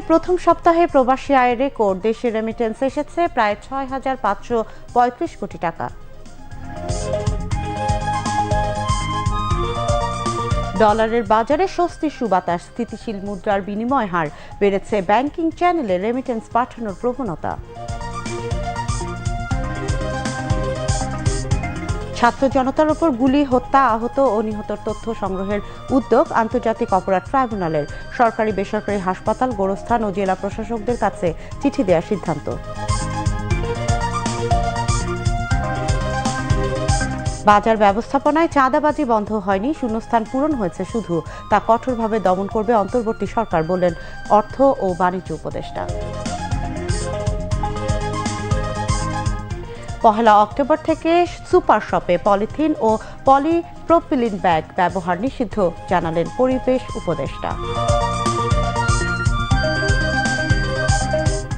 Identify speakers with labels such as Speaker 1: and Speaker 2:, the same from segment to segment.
Speaker 1: সেপ্টেম্বরের প্রথম সপ্তাহে প্রবাসী আয়ের রেকর্ড দেশে রেমিটেন্স এসেছে প্রায় ছয় হাজার পাঁচশো পঁয়ত্রিশ কোটি টাকা। ডলারের বাজারে স্বস্তি সুবাতাস, স্থিতিশীল মুদ্রার বিনিময় হার বেড়েছে ব্যাংকিং চ্যানেলে রেমিটেন্স পাঠানোর প্রবণতা। ছাত্র জনতার ওপর গুলি, হত্যা, আহত ও নিহতর তথ্য সংগ্রহের উদ্যোগ আন্তর্জাতিক অপরাধ ট্রাইব্যুনালের। সরকারি বেসরকারি হাসপাতাল, গোরস্থান ও জেলা প্রশাসকদের কাছে চিঠি দেওয়ার সিদ্ধান্ত। বাজার ব্যবস্থাপনায় চাঁদাবাজি বন্ধ হয়নি, শূন্যস্থান পূরণ হয়েছে শুধু। তা কঠোরভাবে দমন করবে অন্তর্বর্তী সরকার বললেন অর্থ ও বাণিজ্য উপদেষ্টা। পহেলা অক্টোবর থেকে সুপার শপে পলিথিন ও পলিপ্রোপিলিন ব্যাগ ব্যবহার নিষিদ্ধ, জানালেন পরিবেশ উপদেষ্টা।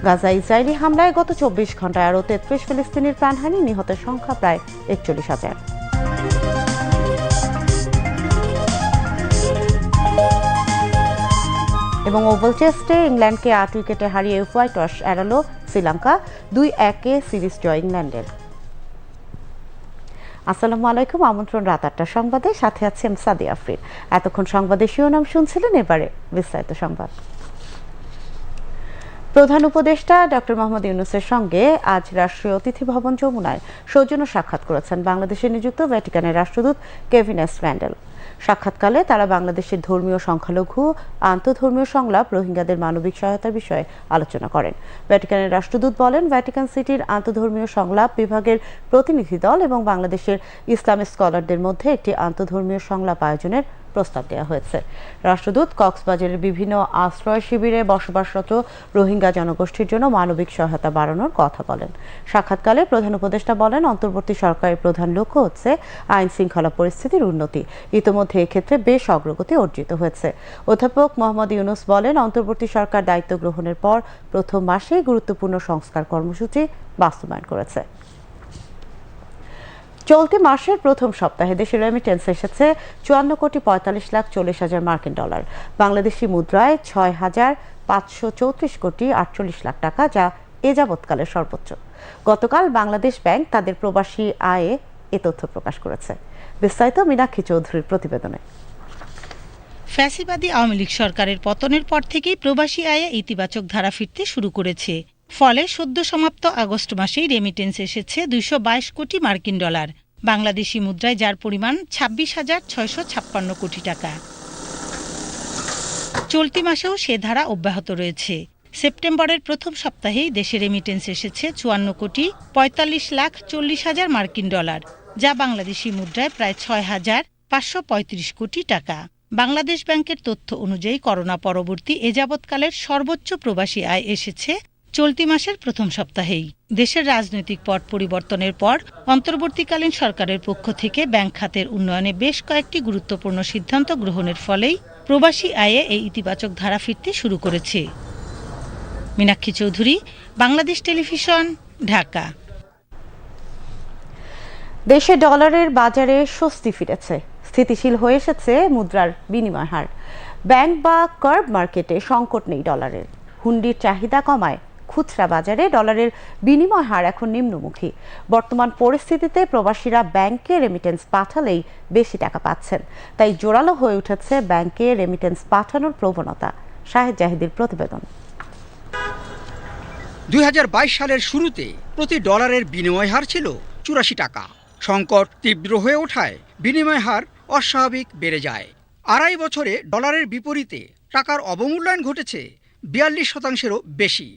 Speaker 1: গাজা ইসরায়েলি হামলায় গত চব্বিশ ঘন্টায় আরও তেত্রিশ ফিলিস্তিনির প্রাণহানি, নিহতের সংখ্যা প্রায় একচল্লিশ হাজার। এবং ওভাল টেস্টে ইংল্যান্ডকে আট উইকেটে হারিয়ে হোয়াইট ওয়াশ এড়ালো শ্রীলঙ্কা, দুই একে সিরিজ জয় ইংল্যান্ডের। আসসালামু আলাইকুম, আমন্ত্রণ রাত আটটা সংবাদে, সাথে আছে আমি সাদি আফরিন। এতক্ষণ সংবাদের শিরোনাম শুনছিলেন, এবারে বিস্তারিত সংবাদ। প্রধান উপদেষ্টা ডক্টর মোহাম্মদ ইউনুসের সঙ্গে আজ রাষ্ট্রীয় অতিথি ভবন যমুনায় সৌজন্য সাক্ষাৎ করেছেন বাংলাদেশে নিযুক্ত ভ্যাটিকানের রাষ্ট্রদূত কেভিন এস র্যান্ডেল সাক্ষাৎকালে তারা বাংলাদেশের ধর্মীয় সংখ্যালঘু, আন্তধর্মীয় সংলাপ, রোহিঙ্গাদের মানবিক সহায়তা বিষয়ে আলোচনা করেন। ভ্যাটিকানের রাষ্ট্রদূত বলেন, ভ্যাটিকান সিটির আন্তধর্মীয় সংলাপ বিভাগের প্রতিনিধি দল এবং বাংলাদেশের ইসলামিক স্কলারদের মধ্যে একটি আন্তধর্মীয় সংলাপ আয়োজনের প্রস্তাব দেওয়া হয়েছে। রাষ্ট্রদূত কক্সবাজারের বিভিন্ন আশ্রয় শিবিরে বসবাসরত রোহিঙ্গা জনগোষ্ঠীর জন্য মানবিক সহায়তা বাড়ানোর কথা বলেন। সাক্ষাৎকালে প্রধান উপদেষ্টা বলেন, অন্তর্বর্তী সরকারের প্রধান লক্ষ্য হচ্ছে আইন শৃঙ্খলা পরিস্থিতির উন্নতি। ইতোমধ্যে এক্ষেত্রে বেশ অগ্রগতি অর্জিত হয়েছে। অধ্যাপক মোহাম্মদ ইউনুস বলেন, অন্তর্বর্তী সরকার দায়িত্ব গ্রহণের পর প্রথম মাসেই গুরুত্বপূর্ণ সংস্কার কর্মসূচি বাস্তবায়ন করেছে। চলতি মাসের প্রথম সপ্তাহে দেশের রেমিটেন্স এসেছে চুয়ান্ন কোটি পঁয়তাল্লিশ লাখ চল্লিশ হাজার মার্কিন ডলার। বাংলাদেশি মুদ্রায় ছয় হাজার পাঁচশো চৌত্রিশ কোটি আটচল্লিশ লাখ টাকা, যা এ যাবৎকালের সর্বোচ্চ। গতকাল বাংলাদেশ ব্যাংক তাদের প্রবাসী আয়ে এ তথ্য প্রকাশ করেছে। বিস্তারিত মীনাক্ষী চৌধুরীর প্রতিবেদনে।
Speaker 2: ফ্যাসিবাদী আওয়ামী লীগ সরকারের পতনের পর থেকেই প্রবাসী আয়ে ইতিবাচক ধারা ফিরতে শুরু করেছে। ফলে সদ্য সমাপ্ত আগস্ট মাসেই রেমিটেন্স এসেছে দুইশো বাইশ কোটি মার্কিন ডলার। বাংলাদেশি মুদ্রায় যার পরিমাণ ছাব্বিশ হাজার ছয়শো ছাপ্পান্ন কোটি টাকা। চলতি মাসেও সে ধারা অব্যাহত রয়েছে। সেপ্টেম্বরের প্রথম সপ্তাহেই দেশে রেমিটেন্স এসেছে চুয়ান্ন কোটি পঁয়তাল্লিশ লাখ চল্লিশ হাজার মার্কিন ডলার, যা বাংলাদেশি মুদ্রায় প্রায় ছয় হাজার পাঁচশো পঁয়ত্রিশ কোটি টাকা। বাংলাদেশ ব্যাংকের তথ্য অনুযায়ী করোনা পরবর্তী এ যাবৎকালের সর্বোচ্চ প্রবাসী আয় এসেছে চলতি মাসের প্রথম সপ্তাহেই দেশের রাজনৈতিক পট পরিবর্তনের পর অন্তর্বর্তীকালীন সরকারের পক্ষ থেকে ব্যাংক খাতের উন্নয়নে বেশ কয়েকটি গুরুত্বপূর্ণ সিদ্ধান্ত গ্রহণের ফলেই প্রবাসী আয়ে এই ইতিবাচক ধারা ফিরতে শুরু করেছে। মীনাক্ষী চৌধুরী, বাংলাদেশ টেলিভিশন, ঢাকা।
Speaker 1: দেশে ডলারের বাজারে স্বস্তি ফিরেছে। স্থিতিশীল হয়ে এসেছে মুদ্রার বিনিময় হার। ব্যাংক বা কার্ব মার্কেটে সংকট নেই ডলারের। হুন্ডির চাহিদা কমায় খুচরা বাজারে ডলারের বিনিময় হার এখন নিম্নমুখী। বর্তমান পরিস্থিতিতে প্রবাসীরা ব্যাংকে রেমিটেন্স পাঠালেই বেশি টাকা পাচ্ছেন। তাই জোরালো হয়ে উঠেছে ব্যাংকে রেমিটেন্স পাঠানোর প্রবণতা। শাহেদ জাহিদের প্রতিবেদন।
Speaker 3: দুই হাজার বাইশ সালের শুরুতে প্রতি ডলারের বিনিময় হার ছিল চুরাশি টাকা। সংকট তীব্র হয়ে ওঠায় বিনিময় হার অস্বাভাবিক বেড়ে যায়। আড়াই বছরে ডলারের বিপরীতে টাকার অবমূল্যায়ন ঘটেছে বিয়াল্লিশ শতাংশেরও বেশি।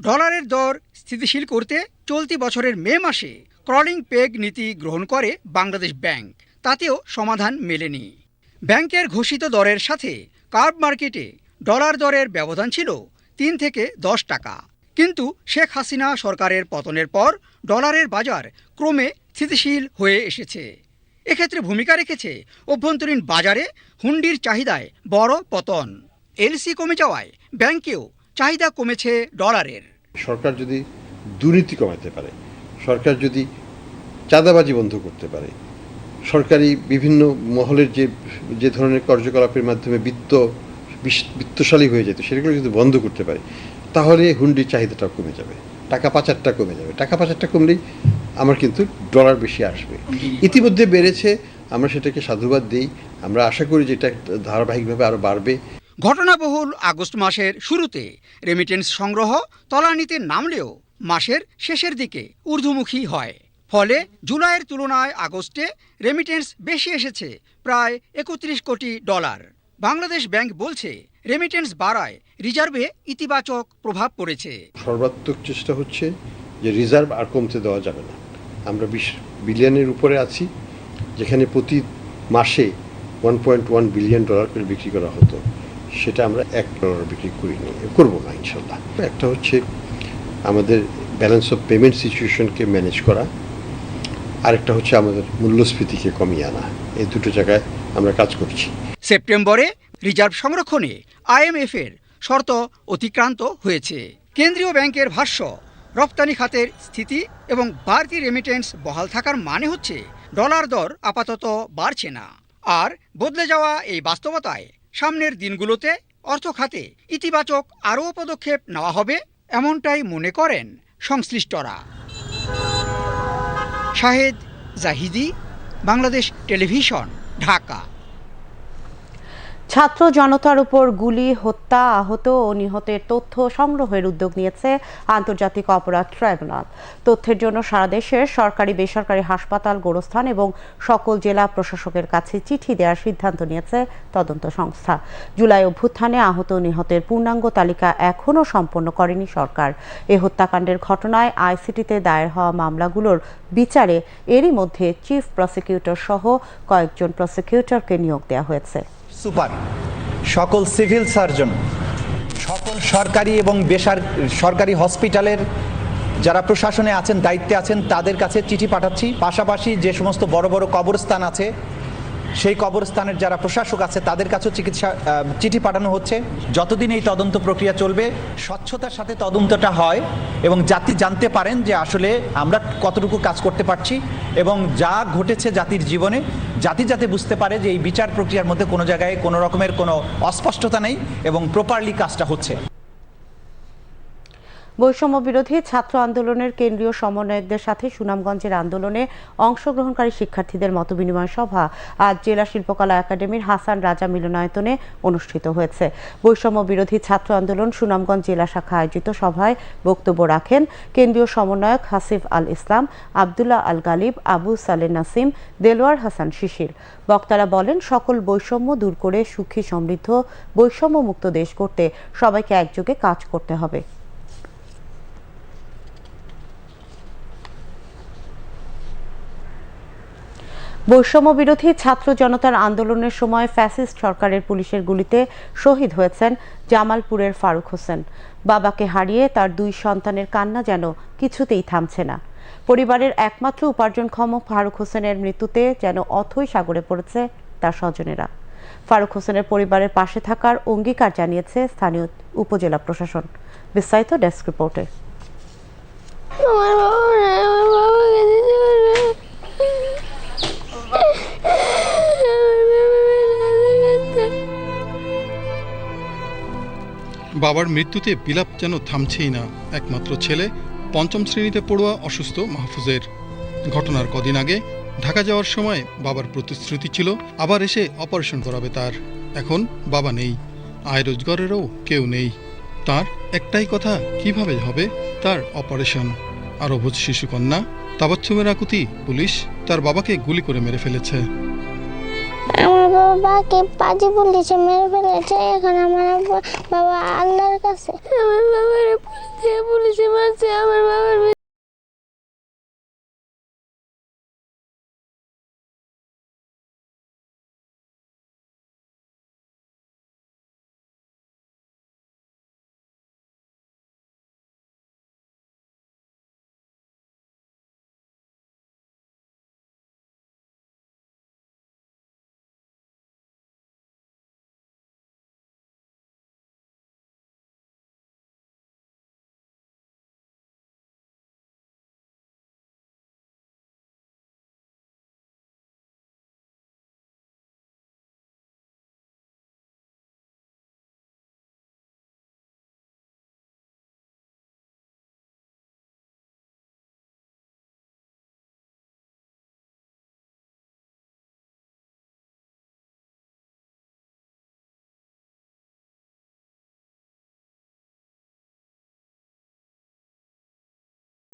Speaker 3: ডলারের দর স্থিতিশীল করতে চলতি বছরের মে মাসে ক্রলিং পেগ নীতি গ্রহণ করে বাংলাদেশ ব্যাংক। তাতেও সমাধান মেলেনি। ব্যাংকের ঘোষিত দরের সাথে কার্ব মার্কেটে ডলার দরের ব্যবধান ছিল তিন থেকে দশ টাকা। কিন্তু শেখ হাসিনা সরকারের পতনের পর ডলারের বাজার ক্রমে স্থিতিশীল হয়ে এসেছে। এক্ষেত্রে ভূমিকা রেখেছে অভ্যন্তরীণ বাজারে হুন্ডির চাহিদায় বড় পতন। এলসি কমে যাওয়ায় ব্যাংকেও চাহিদা কমেছে ডলারের।
Speaker 4: সরকার যদি দুর্নীতি কমাতে পারে, সরকার যদি চাঁদাবাজি বন্ধ করতে পারে, সরকারি বিভিন্ন মহলের যে যে ধরনের কার্যকলাপের মাধ্যমে বিত্ত বিত্তশালী হয়ে যেত, সেগুলো যদি বন্ধ করতে পারে, তাহলে হুন্ডির চাহিদাটাও কমে যাবে, টাকা পাচারটা কমে যাবে। টাকা পাচারটা কমলেই আমার কিন্তু ডলার বেশি আসবে। ইতিমধ্যে বেড়েছে, আমরা সেটাকে সাধুবাদ দিই, আমরা আশা করি যে এটা ধারাবাহিকভাবে আরও বাড়বে।
Speaker 3: ঘটনাবহুল আগস্ট মাসের শুরুতে রেমিটেন্স সংগ্রহ তলানিতে নামলেও মাসের শেষের দিকে ঊর্ধ্বমুখী হয়। ফলে জুলাইয়ের তুলনায় আগস্টে রেমিটেন্স বেশি এসেছে, প্রায় একত্রিশ কোটি ডলার। বাংলাদেশ ব্যাংক বলছে রেমিটেন্স বাড়ায় রিজার্ভে ইতিবাচক প্রভাব পড়েছে।
Speaker 4: সর্বাত্মক চেষ্টা হচ্ছে যে রিজার্ভ আর কমতে দেওয়া যাবে না। আমরা বিশ বিলিয়নের উপরে আছি, যেখানে প্রতি মাসে one point one billion dollar করে বিক্রি করা হতো। সেটা আমরা এক ডলার বিক্রি করি নি, করব না ইনশাল্লাহ। একটা হচ্ছে আমাদের ব্যালেন্স অফ পেমেন্ট সিচুয়েশনকে ম্যানেজ করা, আরেকটা হচ্ছে আমাদের মূল্যস্ফীতিকে কমিয়ে আনা। এই দুটো জায়গায় আমরা কাজ করছি।
Speaker 3: সেপ্টেম্বরে রিজার্ভ সংরক্ষণে আইএমএফের শর্ত অতিক্রান্ত হয়েছে। কেন্দ্রীয় ব্যাংকের ভাষ্য, রপ্তানি খাতের স্থিতি এবং বাড়তি রেমিটেন্স বহাল থাকার মানে হচ্ছে ডলার দর আপাতত বাড়ছে না। আর বদলে যাওয়া এই বাস্তবতায় সামনের দিনগুলোতে অর্থ খাতে ইতিবাচক আরও পদক্ষেপ নেওয়া হবে এমনটাই মনে করেন সংশ্লিষ্টরা। শাহেদ জাহিদি, বাংলাদেশ টেলিভিশন, ঢাকা।
Speaker 1: ছাত্র জনতার উপর গুলি, হত্যা, আহত ও নিহতের তথ্য সংগ্রহের উদ্যোগ নিয়েছে আন্তর্জাতিক অপরাধ ট্রাইব্যুনাল। তথ্যের জন্য সারা দেশের সরকারি, বেসরকারি হাসপাতাল, গোরস্থান এবং সকল জেলা প্রশাসকের কাছে চিঠি দেওয়ার সিদ্ধান্ত নিয়েছে তদন্ত সংস্থা। জুলাই অভ্যুত্থানে আহত নিহতের পূর্ণাঙ্গ তালিকা এখনও সম্পন্ন করেনি সরকার। এ হত্যাকাণ্ডের ঘটনায় আইসিটিতে দায়ের হওয়া মামলাগুলোর বিচারে এরই মধ্যে চিফ প্রসিকিউটর সহ কয়েকজন প্রসিকিউটরকে নিয়োগ দেওয়া হয়েছে।
Speaker 5: সুপার, সকল সিভিল সার্জন, সকল সরকারি এবং বেসার, সরকারি হসপিটালের যারা প্রশাসনে আছেন, দায়িত্বে আছেন, তাদের কাছে চিঠি পাঠাচ্ছি। পাশাপাশি যে সমস্ত বড় বড় কবরস্থান আছে সেই কবরস্থানের যারা প্রশাসক আছে, তাদের কাছেও চিকিৎসা চিঠি পাঠানো হচ্ছে। যতদিন এই তদন্ত প্রক্রিয়া চলবে, স্বচ্ছতার সাথে তদন্তটা হয় এবং জাতি জানতে পারেন যে আসলে আমরা কতটুকু কাজ করতে পারছি এবং যা ঘটেছে জাতির জীবনে, জাতি যাতে বুঝতে পারে যে এই বিচার প্রক্রিয়ার মধ্যে কোনো জায়গায় কোনো রকমের কোনো অস্পষ্টতা নেই এবং প্রপারলি কাজটা হচ্ছে।
Speaker 1: বৈষম্য বিরোধী ছাত্র আন্দোলনের কেন্দ্রীয় সমন্বয়কদের সাথে সুনামগঞ্জের আন্দোলনে অংশগ্রহণকারী শিক্ষার্থীদের মতবিনিময় সভা আজ জেলা শিল্পকলা একাডেমির হাসান রাজা মিলনায়তনে অনুষ্ঠিত হয়েছে। বৈষম্য বিরোধী ছাত্র আন্দোলন সুনামগঞ্জ জেলা শাখা আয়োজিত সভায় বক্তব্য রাখেন কেন্দ্রীয় সমন্বয়ক হাসিফ আল ইসলাম, আবদুল্লাহ আল গালিব, আবু সালে নাসিম, দেলোয়ার হাসান শিশির। বক্তারা বলেন, সকল বৈষম্য দূর করে সুখী সমৃদ্ধ বৈষম্য মুক্ত দেশ করতে সবাইকে একযোগে কাজ করতে হবে। বৈষম্য বিরোধী ছাত্র জনতার আন্দোলনের সময় ফ্যাসিস্ট সরকারের পুলিশের গুলিতে শহীদ হয়েছেন জামালপুরের ফারুক হোসেন। বাবাকে হারিয়ে তার দুই সন্তানের কান্না যেন কিছুতেই থামছে না। পরিবারের একমাত্র উপার্জনক্ষম ফারুক হোসেনের মৃত্যুতে যেন অথই সাগরে পড়েছে তার স্বজনেরা। ফারুক হোসেনের পরিবারের পাশে থাকার অঙ্গীকার জানিয়েছে স্থানীয় উপজেলা প্রশাসন। বিস্তারিত ডেস্ক রিপোর্টে।
Speaker 6: বাবার মৃত্যুতে বিলাপ যেন থামছেই না। একমাত্র ছেলে, পঞ্চম শ্রেণীতে পড়ুয়া অসুস্থ মাহফুজের। ঘটনার কদিন আগে ঢাকা যাওয়ার সময় বাবার প্রতিশ্রুতি ছিল, আবার এসে অপারেশন করাবে তার। এখন বাবা নেই, আয় রোজগারেরও কেউ নেই। তার একটাই কথা, কীভাবে হবে তার অপারেশন? আর অবুজ শিশুকন্যা, তাবাচ্ছুমের আকুতি, পুলিশ তার বাবাকে গুলি করে মেরে ফেলেছে।
Speaker 7: আমার বাবা বাবাকে পাজি বলেছে, মেরে ফেলেছে। এখন আমার বাবা আল্লাহর কাছে। আমার বাবার পুলিশে পুলিশে মারছে, আমার বাবার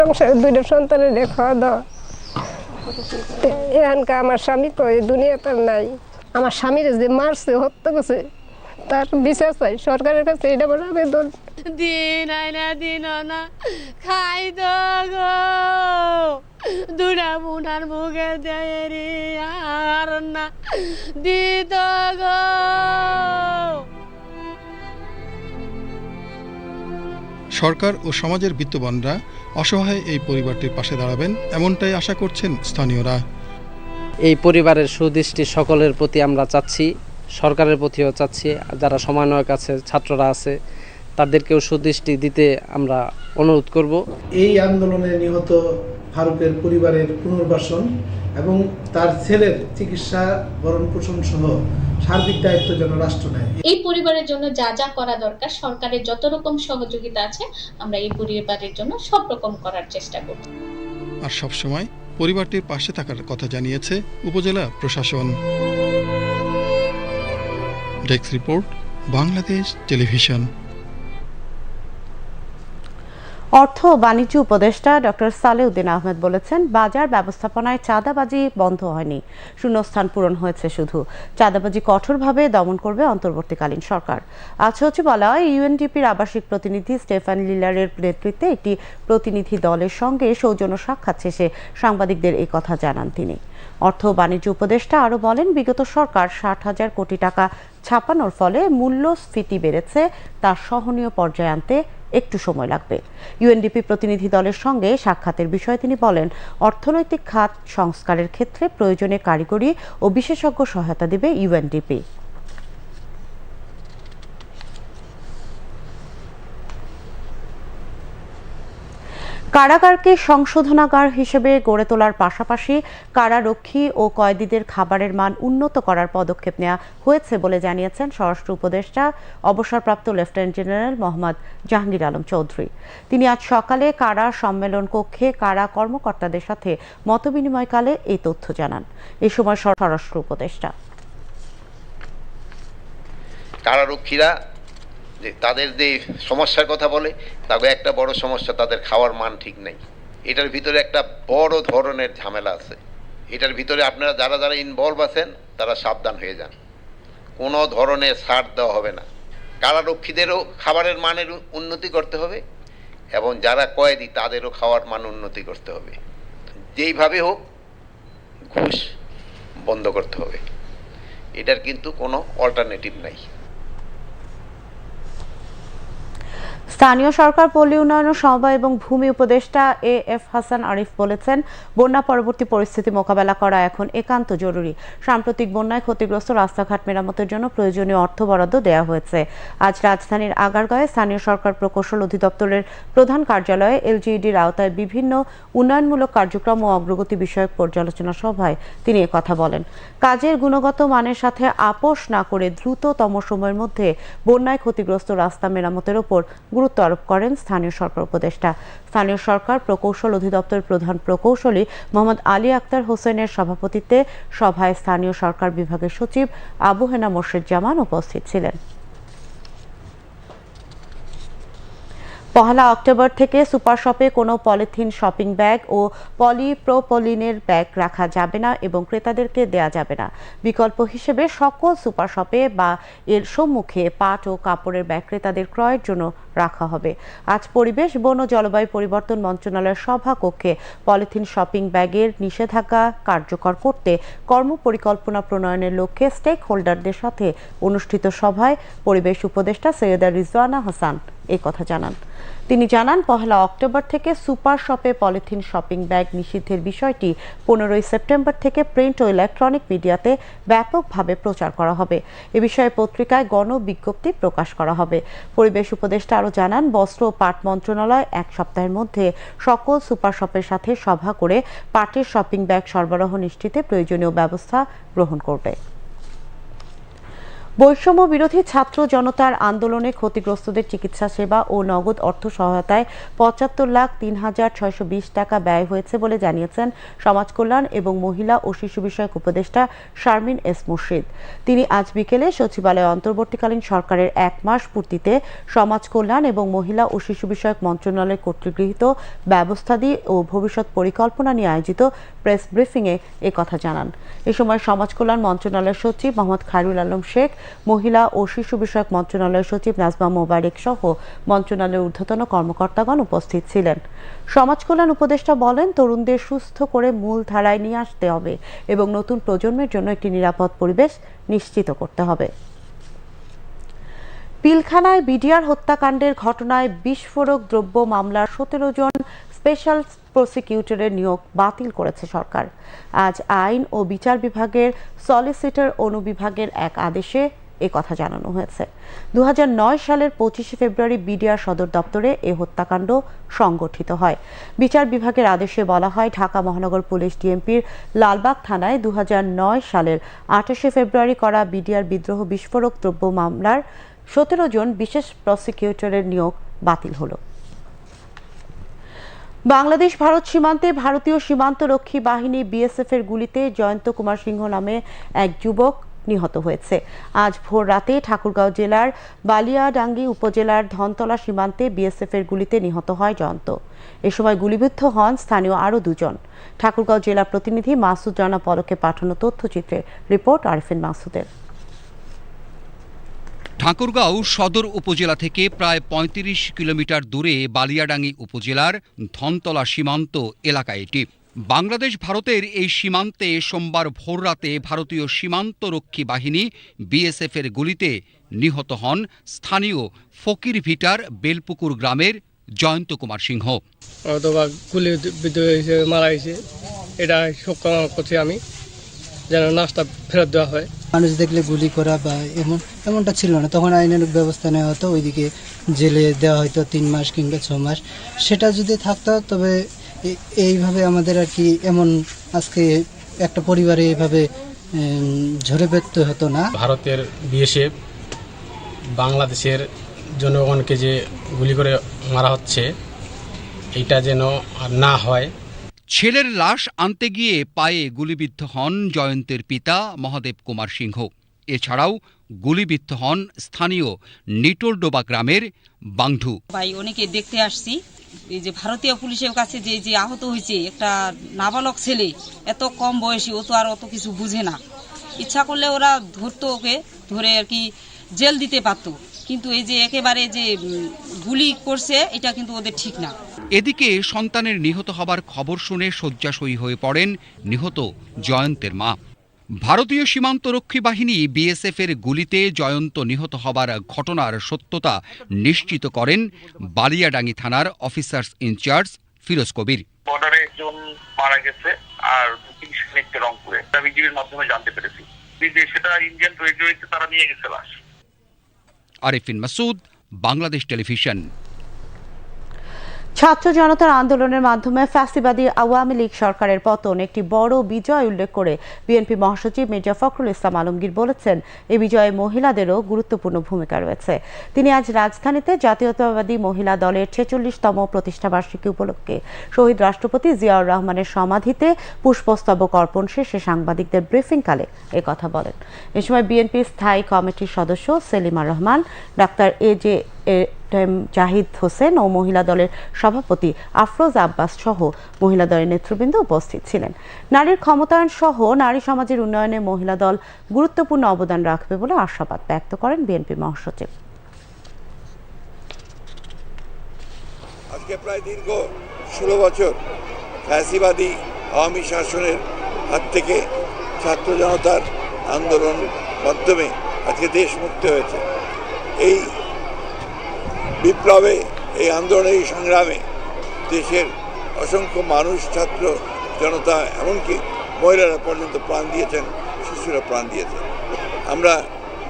Speaker 8: সংসারে দুইটা সন্তানের খাওয়া দাওয়া। এখানকার আমার স্বামী তো এই দুনিয়াতে নাই। আমার স্বামীর যে মারছে হত্যা করছে তার বিচার চাই সরকারের কাছে এটা বলে আবেদন
Speaker 9: দিন আইনা দিন না খাই তো গো। বুনার মুখে দেয় রে আর না দিত গো।
Speaker 6: সরকার ও সমাজের বিত্তবানরা অসহায় এই পরিবারটির পাশে দাঁড়াবেন এমনটাই আশা করছেন স্থানীয়রা।
Speaker 10: এই পরিবারের সুদৃষ্টি সকলের প্রতি আমরা চাচ্ছি সরকারের প্রতিও চাচ্ছি যারা সমন্বয়ক আছে ছাত্ররা আছে তাদেরকেও সুদৃষ্টি দিতে আমরা অনুরোধ করব।
Speaker 11: এই আন্দোলনে নিহত ফারুকের পরিবারের পুনর্বাসন এবং তার ছেলের চিকিৎসা ভরণ পোষণ সহ সার্বিক দায়িত্ব যেন রাষ্ট্র নেয়।
Speaker 12: এই পরিবারের জন্য যা যা করা দরকার সরকারের যত রকম সহযোগিতা আছে আমরা এই পরিবারের জন্য সব রকম করার চেষ্টা করব।
Speaker 6: আর সবসময় পরিবারটির পাশে থাকার কথা জানিয়েছে উপজেলা প্রশাসন। Desk report Bangladesh television.
Speaker 1: অর্থ বাণিজ্য উপদেষ্টা ডক্টর সালেউদ্দিন আহমেদ বলেছেন, বাজার ব্যবস্থাপনায় চাঁদাবাজি বন্ধ হয়নি। শূন্যস্থান পূরণ হয়েছে শুধু। চাঁদাবাজি কঠোরভাবে দমন করবে অন্তর্বর্তীকালীন সরকার। আজ সচিবালয় ইউএনডিপির আবাসিক প্রতিনিধি স্টেফান লিলারের নেতৃত্বে একটি প্রতিনিধি দলের সঙ্গে সৌজন্য সাক্ষাৎ শেষে সাংবাদিকদের এই কথা জানান তিনি। অর্থ বাণিজ্য উপদেষ্টা আরও বলেন, বিগত সরকার ষাট হাজার কোটি টাকা ছাপানোর ফলে মূল্যস্ফীতি বেড়েছে। তা সহনীয় পর্যায়ে আনতে একটু সময় লাগবে। ইউএনডিপি প্রতিনিধি দলের সঙ্গে সাক্ষাতের বিষয়ে তিনি বলেন, অর্থনৈতিক খাত সংস্কারের ক্ষেত্রে প্রয়োজনে কারিগরি ও বিশেষজ্ঞ সহায়তা দেবে ইউএনডিপি কারাগারকে সংশোধনাগার হিসেবে গড়ে তোলার পাশাপাশি কারারক্ষী ও কয়েদিদের খাবারের মান উন্নত করার পদক্ষেপ নেওয়া হয়েছে বলে জানিয়েছেন স্বরাষ্ট্র উপদেষ্টা, অবসরপ্রাপ্ত লেফটেন্যান্ট জেনারেল মোহাম্মদ জাহাঙ্গীর আলম চৌধুরী। তিনি আজ সকালে কারা সম্মেলন কক্ষে কারা কর্মকর্তাদের সাথে মতবিনিময়কালে এই তথ্য জানান। এ সময় স্বরাষ্ট্র উপদেষ্টা।
Speaker 13: কারারক্ষীরা যে তাদের যে সমস্যার কথা বলে তাকে একটা বড় সমস্যা, তাদের খাওয়ার মান ঠিক নেই। এটার ভিতরে একটা বড় ধরনের ঝামেলা আছে। এটার ভিতরে আপনারা যারা যারা ইনভলভ আছেন, তারা সাবধান হয়ে যান। কোনো ধরনের ছাড় দেওয়া হবে না। কারারক্ষীদেরও খাবারের মানের উন্নতি করতে হবে এবং যারা কয়েদি, তাদেরও খাওয়ার মান উন্নতি করতে হবে। যেইভাবে হোক, ঘুষ বন্ধ করতে হবে। এটার কিন্তু কোনো অল্টারনেটিভ নাই।
Speaker 1: স্থানীয় সরকার, পল্লী উন্নয়ন সমবায় এবং ভূমি উপদেষ্টা এ এফ হাসান আরিফ বলেছেন, বন্যা পরবর্তী পরিস্থিতি মোকাবেলা করা এখন একান্ত জরুরি। সাম্প্রতিক বন্যায় ক্ষতিগ্রস্ত রাস্তাঘাট মেরামতের জন্য প্রয়োজনীয় অর্থ বরাদ্দ দেওয়া হয়েছে। আজ রাজধানীর আগারগাঁয়ে স্থানীয় সরকার প্রকৌশল অধিদপ্তরের প্রধান কার্যালয়ে এলজিইডির আওতায় বিভিন্ন উন্নয়নমূলক কার্যক্রম ও অগ্রগতি বিষয়ক পর্যালোচনা সভায় তিনি কথা বলেন। কাজের গুণগত মানের সাথে আপোষ না করে দ্রুততম সময়ের মধ্যে বন্যায় ক্ষতিগ্রস্ত রাস্তা মেরামতের ওপর গুরুত্ব আরোপ করেন স্থানীয় সরকার উপদেষ্টা। স্থানীয় সরকার প্রকৌশল অধিদপ্তরের প্রধান প্রকৌশলী মোহাম্মদ আলী আক্তার হোসেনের সভাপতিত্বে সভায় স্থানীয় সরকার বিভাগের সচিব আবু হেনা মোর্শেদ জামান উপস্থিত ছিলেন। পহেলা অক্টোবর থেকে সুপার শপে কোনো পলিথিন শপিং ব্যাগ ও পলিপ্রোপলিনের ব্যাগ রাখা যাবে না এবং ক্রেতাদেরকে দেয়া যাবে না। বিকল্প হিসেবে সকল সুপার শপে বা এর সম্মুখে পাট ও কাপড়ের ব্যাগ ক্রেতাদের ক্রয়ের জন্য রাখা হবে। আজ পরিবেশ, বন ও জলবায়ু পরিবর্তন মন্ত্রণালয়ের সভা কক্ষে পলিথিন শপিং ব্যাগের নিষেধাজ্ঞা কার্যকর করতে কর্মপরিকল্পনা প্রণয়নের লক্ষ্যে স্টেক হোল্ডারদের সাথে অনুষ্ঠিত সভায় পরিবেশ উপদেষ্টা সৈয়দা রিজওয়ানা হাসান কথা জানান। তিনি জানান, পহেলা অক্টোবর থেকে সুপার শপে পলিথিন শপিং ব্যাগ নিষিদ্ধের বিষয়টি পনেরোই সেপ্টেম্বর থেকে প্রিন্ট ও ইলেকট্রনিক মিডিয়াতে ব্যাপকভাবে প্রচার করা হবে। এ বিষয়ে পত্রিকায় গণবিজ্ঞপ্তি প্রকাশ করা হবে। পরিবেশ উপদেষ্টা আরও জানান, বস্ত্র ও পাট মন্ত্রণালয় এক সপ্তাহের মধ্যে সকল সুপার শপের সাথে সভা করে পাটের শপিং ব্যাগ সরবরাহ নিশ্চিতে প্রয়োজনীয় ব্যবস্থা গ্রহণ করবে। বৈষম্য বিরোধী ছাত্র জনতার আন্দোলনে ক্ষতিগ্রস্তদের চিকিৎসা সেবা ও নগদ অর্থ সহায়তায় পঁচাত্তর লাখ তিন হাজার ছয়শো বিশ টাকা ব্যয় হয়েছে বলে জানিয়েছেন সমাজ কল্যাণ এবং মহিলা ও শিশু বিষয়ক উপদেষ্টা শারমিন এস মুর্শিদ। তিনি আজ বিকেলে সচিবালয় অন্তর্বর্তীকালীন সরকারের এক মাস পূর্তিতে সমাজ কল্যাণ এবং মহিলা ও শিশু বিষয়ক মন্ত্রণালয় কর্তৃক গৃহীত ব্যবস্থাদি ও ভবিষ্যৎ পরিকল্পনা নিয়ে আয়োজিত প্রেস ব্রিফিংয়ে কথা জানান। এ সময় সমাজ কল্যাণ মন্ত্রণালয়ের সচিব মোহাম্মদ খায়রুল আলম শেখ মহিলা ও শিশু বিষয়ক মন্ত্রণালয়ের সচিব নাজমা মোবারক সহ মন্ত্রণালয়ের ঊর্ধ্বতন কর্মকর্তাগণ উপস্থিত ছিলেন। সমাজ কল্যাণ উপদেষ্টা বলেন, তরুণদের সুস্থ করে মূল ধারায় নিয়ে আসতে হবে এবং নতুন প্রজন্মের জন্য একটি নিরাপদ পরিবেশ নিশ্চিত করতে হবে। পিলখানায় বিডিআর হত্যাকাণ্ডের ঘটনায় বিস্ফোরক দ্রব্য মামলার সতেরো জন স্পেশাল প্রসিকিউটরের নিয়োগ বাতিল করেছে সরকার। আজ আইন ও বিচার বিভাগের সলিসিটর অনুবিভাগের এক আদেশে এ কথা জানানো হয়েছে। দু হাজার নয় সালের পঁচিশে ফেব্রুয়ারি বিডিআর সদর দপ্তরে এ হত্যাকাণ্ড সংগঠিত হয়। বিচার বিভাগের আদেশে বলা হয়, ঢাকা মহানগর পুলিশ ডিএমপির লালবাগ থানায় দু হাজার নয় সালের আঠাশে ফেব্রুয়ারি করা বিডিআর বিদ্রোহ বিস্ফোরক দ্রব্য মামলার সতেরো জন বিশেষ প্রসিকিউটরের নিয়োগ বাতিল হলো। বাংলাদেশ, ভারত সীমান্তে ভারতীয় সীমান্তরক্ষী বাহিনী বিএসএফ এর গুলিতে জয়ন্ত কুমার সিংহ নামে এক যুবক নিহত হয়েছে। আজ ভোর রাতে ঠাকুরগাঁও জেলার বালিয়াডাঙ্গি উপজেলার ধনতলা সীমান্তে বিএসএফ এর গুলিতে নিহত হয় জয়ন্ত। এ সময় গুলিবিদ্ধ হন স্থানীয় আরও দুজন। ঠাকুরগাঁও জেলা প্রতিনিধি মাসুদ রানা পলকে পাঠানো তথ্যচিত্রে রিপোর্ট আরিফিন মাসুদের।
Speaker 14: ঠাকুরগাঁও সদর উপজেলা থেকে প্রায় ৩৫ কিলোমিটার দূরে বালিয়াডাঙ্গি উপজেলার ধনতলা সীমান্ত এলাকা এটি। বাংলাদেশ ভারতের এই সীমান্তে সোমবার ভোররাতে ভারতীয় সীমান্তরক্ষী বাহিনী বিএসএফ এর গুলিতে নিহত হন স্থানীয় ফকির ভিটার বেলপুকুর গ্রামের জয়ন্ত কুমার সিংহ।
Speaker 15: গুলি হয়েছে, মারা গেছে, এটা শোক করছি আমি যেন নাস্তা ফেরত দেওয়া হয়।
Speaker 16: মানুষ দেখলে গুলি করা বা এমন, এমনটা ছিল না। তখন আইনের ব্যবস্থা নেওয়া হতো, ওইদিকে জেলে দেওয়া হয়তো তিন মাস কিংবা ছ মাস। সেটা যদি থাকতো, তবে এইভাবে আমাদের আর কি এমন আজকে একটা পরিবারে এইভাবে ঝরে ব্যক্ত হতো না।
Speaker 17: ভারতের বিএসএফ, বাংলাদেশের জনগণকে যে গুলি করে মারা হচ্ছে এটা যেন আর না হয়।
Speaker 14: ছেলের লাশ আনতে গিয়ে পায়ে গুলিবিদ্ধ হন জয়ন্তের পিতা মহাদেব কুমার সিংহ। এছাড়াও গুলিবিদ্ধ হন স্থানীয় নিটোলডোবা গ্রামের বাংধু
Speaker 18: ভাই, অনেকে দেখতে আসছি, এই যে ভারতীয় পুলিশের কাছে যে যে আহত হয়েছে একটা নাবালক ছেলে, এত কম বয়সী, ও তো আর অত কিছু বুঝে না। ইচ্ছা করলে ওরা ধরতো ওকে, ধরে আর কি জেল দিতে পারতো। কিন্তু এই যে একেবারে যে গুলি করছে এটা কিন্তু ওদের ঠিক না।
Speaker 14: এদিকে সন্তানের নিহত হবার খবর শুনে শয্যাশয়ী হয়ে পড়েন নিহত জয়ন্তের মা। ভারতীয় সীমান্তরক্ষী বাহিনী বিএসএফ এর গুলিতে জয়ন্ত নিহত হবার ঘটনার সত্যতা নিশ্চিত করেন বালিয়াডাঙ্গি থানার অফিসার্স ইনচার্জ ফিরোজ কবির।
Speaker 19: বর্ডারে একজন মারা গেছে আর রংপুরে। বিজিবির মাধ্যমে জানতে পেরেছি। সেটা ইন্ডিয়ান টেরিটরিতে তারা নিয়ে গেছে লাশ।
Speaker 14: আরিফিন মাসুদ বাংলাদেশ টেলিভিশন।
Speaker 1: ছাত্র জনতার আন্দোলনের মাধ্যমে ফ্যাসিবাদী আওয়ামী লীগ সরকারের পতন, একটি বড় বিজয় উল্লেখ করে বিএনপি মহাসচিব মির্জা ফখরুল ইসলাম আলমগীর বলেছেন এই বিজয়ে মহিলাদেরও গুরুত্বপূর্ণ ভূমিকা রয়েছে। তিনি আজ রাজধানীতে জাতীয়তাবাদী মহিলা দলের ছেচল্লিশতম প্রতিষ্ঠাবার্ষিকী উপলক্ষে শহীদ রাষ্ট্রপতি জিয়াউর রহমানের সমাধিতে পুষ্পস্তবক অর্পণ শেষে সাংবাদিকদের ব্রিফিংকালে কথা বলেন। এ সময় বিএনপি স্থায়ী কমিটির সদস্য Selima Rahman, doctor A J Zahid Hossain ও মহিলা দলের সভাপতি আফরোজ আব্বাস সহ মহিলা দলের নেতৃবৃন্দ উপস্থিত ছিলেন। নারীর ক্ষমতায়ন সহ নারী সমাজের উন্নয়নে মহিলা দল গুরুত্বপূর্ণ অবদান রাখবে বলে আশাবাদ ব্যক্ত করেন বিএনপি মহাসচিব।
Speaker 20: আজকে প্রায় দীর্ঘ ষোলো বছর ফ্যাসিবাদী আওয়ামী শাসনের হাত থেকে ছাত্র জনতার আন্দোলন মাধ্যমে আজকে দেশ মুক্ত হয়েছে। এই বিপ্লবে এই আন্দোলনে, এই সংগ্রামে দেশের অসংখ্য মানুষ, ছাত্র জনতা, এমনকি মহিলারা পর্যন্ত প্রাণ দিয়েছেন, শিশুরা প্রাণ দিয়েছেন আমরা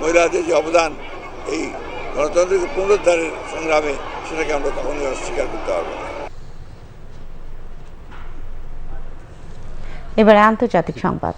Speaker 20: মহিলাদের যে অবদান এই গণতন্ত্রকে পুনরুদ্ধারের সংগ্রামে, সেটাকে আমরা কখনোই অস্বীকার করতে পারব না।
Speaker 1: এবারে আন্তর্জাতিক সংবাদ।